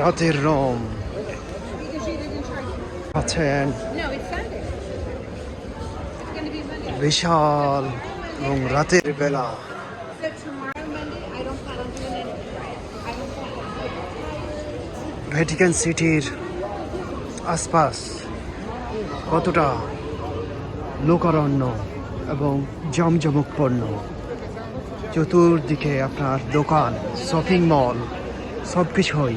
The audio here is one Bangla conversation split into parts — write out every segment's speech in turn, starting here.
রাতের রোম আছেন No, it's Sunday. It's going to be Monday. বিশাল এবং রাতের বেলা ভ্যাটিকান সিটির আশপাশ কতটা লোকারণ্য এবং জমজমকপূর্ণ চতুর্দিকে আপনার দোকান শপিং মল সব কিছুই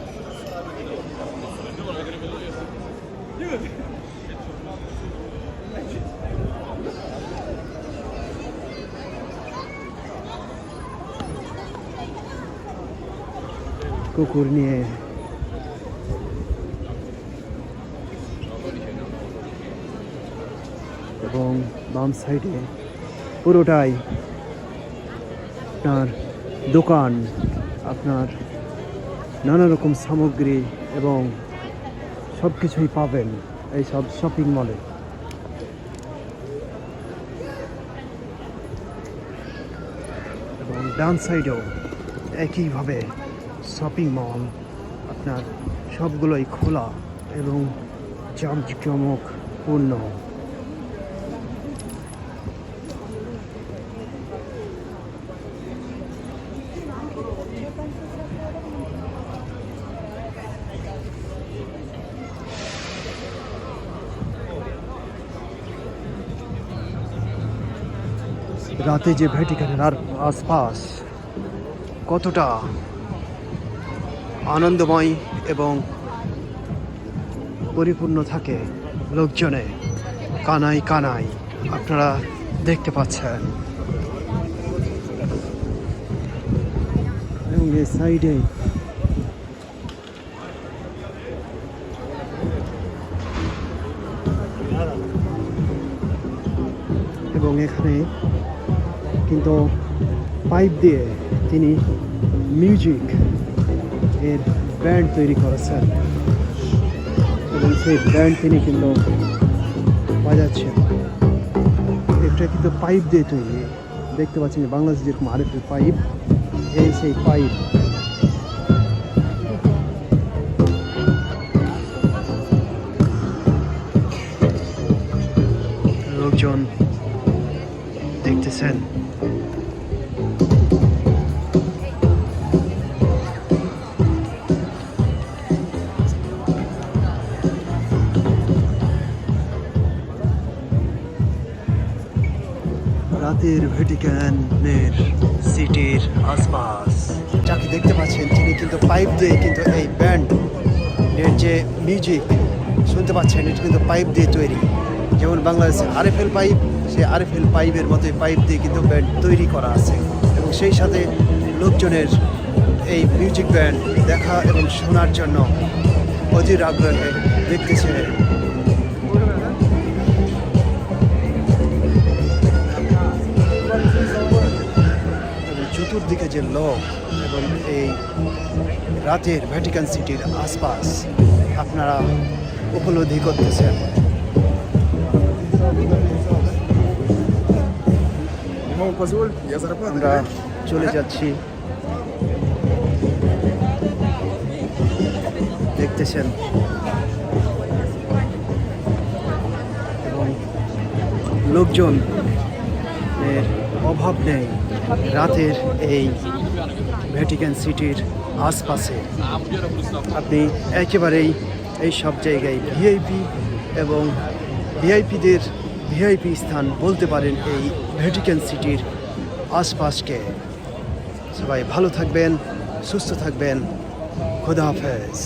কুকুর নিয়ে। এবং বাম সাইডে পুরোটাই আপনার দোকান, আপনার নানা রকম সামগ্রী এবং সব কিছুই পাবেন এই সব শপিং মলে এবং ডান সাইডেও একইভাবে শপিং মল আপনার সবগুলোই খোলা এবং জামজমক পূর্ণ। রাতে যে ভ্যাটিকানের আর আশপাশ কতটা আনন্দময় এবং পরিপূর্ণ থাকে লোকজনে, কানাই কানাই, আপনারা দেখতে পাচ্ছেন। এবং এই সাইডে। এবং এখানে কিন্তু পাইপ দিয়ে তিনি মিউজিক এর ব্যান্ড তৈরি করেছেন এবং সেই ব্যান্ড তিনি কিন্তু বাজাচ্ছেন। এটা কিন্তু পাইপ দিয়ে তৈরি। দেখতে পাচ্ছেন বাংলাদেশ যেরকম আরেকটি পাইপ, এই সেই পাইপ। লোকজন দেখতেছেন। রাতের ভ্যাটিকানের সিটির আশপাশ। যাকে দেখতে পাচ্ছেন, তিনি কিন্তু পাইপ দিয়ে কিন্তু এই ব্যান্ড এর যে মিউজিক শুনতে পাচ্ছেন, এটি কিন্তু পাইপ দিয়ে তৈরি। যেমন বাংলাদেশে আরএফএল পাইপ সেই আরএফএল পাইপের মতো পাইপ দিয়ে কিন্তু ব্যান্ড তৈরি করা আছে। এবং সেই সাথে লোকজনের এই মিউজিক ব্যান্ড দেখা এবং শোনার জন্য অধীর আগ্রহে দেখতেছে চতুর্দিকে যে লোক এবং এই রাতের ভ্যাটিকান সিটির আশপাশ, আপনারা উপলব্ধি করতেছেন। আমরা চলে যাচ্ছি। দেখতেছেন। এবং লোকজন অভাব নেই। রাতের এই ভ্যাটিকান সিটির আশপাশে আপনি একেবারেই এই সব জায়গায় ভিআইপি এবং ভিআইপিদের ভিআইপি স্থান বলতে পারেন এই ভ্যাটিকান সিটির আশপাশকে। সবাই ভালো থাকবেন, সুস্থ থাকবেন। খোদা হাফেজ।